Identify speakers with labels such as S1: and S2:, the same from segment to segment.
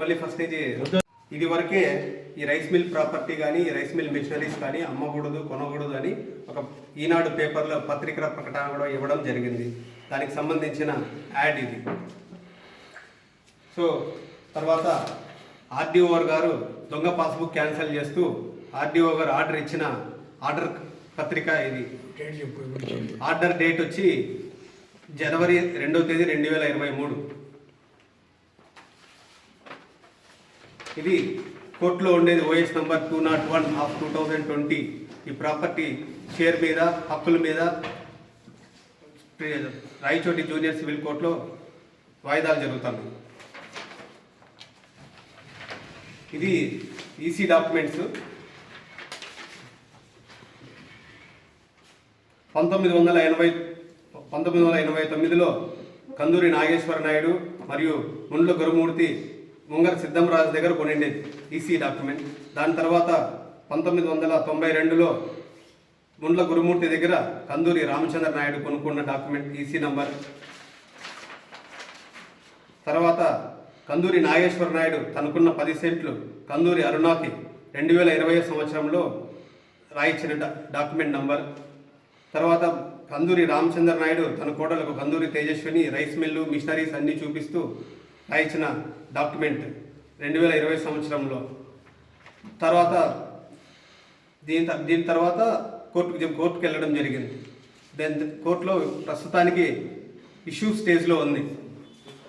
S1: మళ్ళీ ఫస్ట్ ఇది వరకే ఈ రైస్ మిల్ ప్రాపర్టీ కానీ ఈ రైస్ మిల్ మిషనరీస్ కానీ అమ్మకూడదు కొనకూడదు అని ఒక ఈనాడు పేపర్లో పత్రికల ప్రకటన కూడా ఇవ్వడం జరిగింది. దానికి సంబంధించిన యాడ్ ఇది. సో తర్వాత ఆర్డీఓ గారు దొంగ పాస్బుక్ క్యాన్సిల్ చేస్తూ ఆర్డీఓ గారు ఆర్డర్ ఇచ్చిన ఆర్డర్ పత్రిక ఇది. ఆర్డర్ డేట్ వచ్చి జనవరి రెండవ తేదీ రెండు వేల ఇరవై మూడు. ఇది కోర్టులో ఉండేది OS number two not one of two thousand twenty ఈ ప్రాపర్టీ షేర్ మీద హక్కుల మీద రాయచోటి జూనియర్ సివిల్ కోర్టులో వాయిదాలు జరుగుతున్నాయి. ఇది ఈసీ డాక్యుమెంట్స్ పంతొమ్మిది వందల ఎనభై పంతొమ్మిది వందల ఎనభై తొమ్మిదిలో కందూరి నాగేశ్వర నాయుడు మరియు ముండ్ల గురుమూర్తి ముంగర సిద్ధంరాజు దగ్గర కొనిండేది ఈసీ డాక్యుమెంట్. దాని తర్వాత పంతొమ్మిది వందల తొంభై రెండులో ముండ్ల గురుమూర్తి దగ్గర కందూరి రామచంద్ర నాయుడు కొనుక్కున్న డాక్యుమెంట్ ఈసీ నంబర్. తర్వాత కందూరి నాగేశ్వర నాయుడు తనకున్న పది సెంట్లు కందూరి అరుణాకి రెండు వేల ఇరవై సంవత్సరంలో రాయించిన డాక్యుమెంట్ నంబర్. తర్వాత కందూరి రామచంద్ర నాయుడు తన కోడలకు Kanduri Tejaswini rice mill machineries అన్నీ చూపిస్తూ రాయించిన డాక్యుమెంట్ రెండు వేల ఇరవై సంవత్సరంలో. తర్వాత దీని త- దీని తర్వాత కోర్టుకు కోర్టుకు వెళ్ళడం జరిగింది. దాని కోర్టులో ప్రస్తుతానికి ఇష్యూ స్టేజ్లో ఉంది.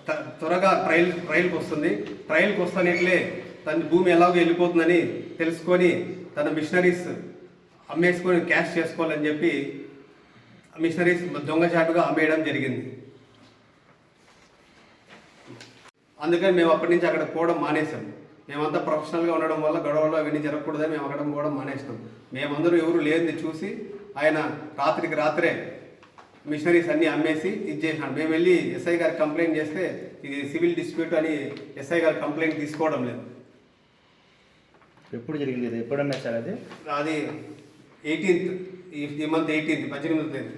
S1: త- త్వరగా ట్రయల్ ట్రయల్కి వస్తుంది. ట్రయల్కి వస్తానిట్లే తన భూమి ఎలాగో వెళ్ళిపోతుందని తెలుసుకొని తన మిషనరీస్ అమ్మేసుకొని క్యాష్ చేసుకోవాలని చెప్పి మిషనరీస్ దొంగచాటుగా అమ్మేయడం జరిగింది. అందుకని మేము అప్పటి నుంచి అక్కడ పోవడం మానేసాం మేమంతా ప్రొఫెషనల్గా ఉండడం వల్ల గొడవలు అవన్నీ జరగకూడదని మేము అక్కడ పోవడం మానేసినాం. మేమందరూ ఎవరు లేనిది చూసి ఆయన రాత్రికి రాత్రే మిషనరీస్ అన్నీ అమ్మేసి ఇది చేసినాడు మేము వెళ్ళి ఎస్ఐ గారికి కంప్లైంట్ చేస్తే ఇది సివిల్ డిస్ప్యూట్ అని ఎస్ఐ గారు కంప్లైంట్ తీసుకోవడం లేదు.
S2: ఎప్పుడు జరిగింది ఇది? ఎప్పుడు అమ్మేశారు అది?
S1: అది ఎయిటీన్త్ ఈ మంత్ ఎయిటీన్త్ పద్దెనిమిది తేదీ.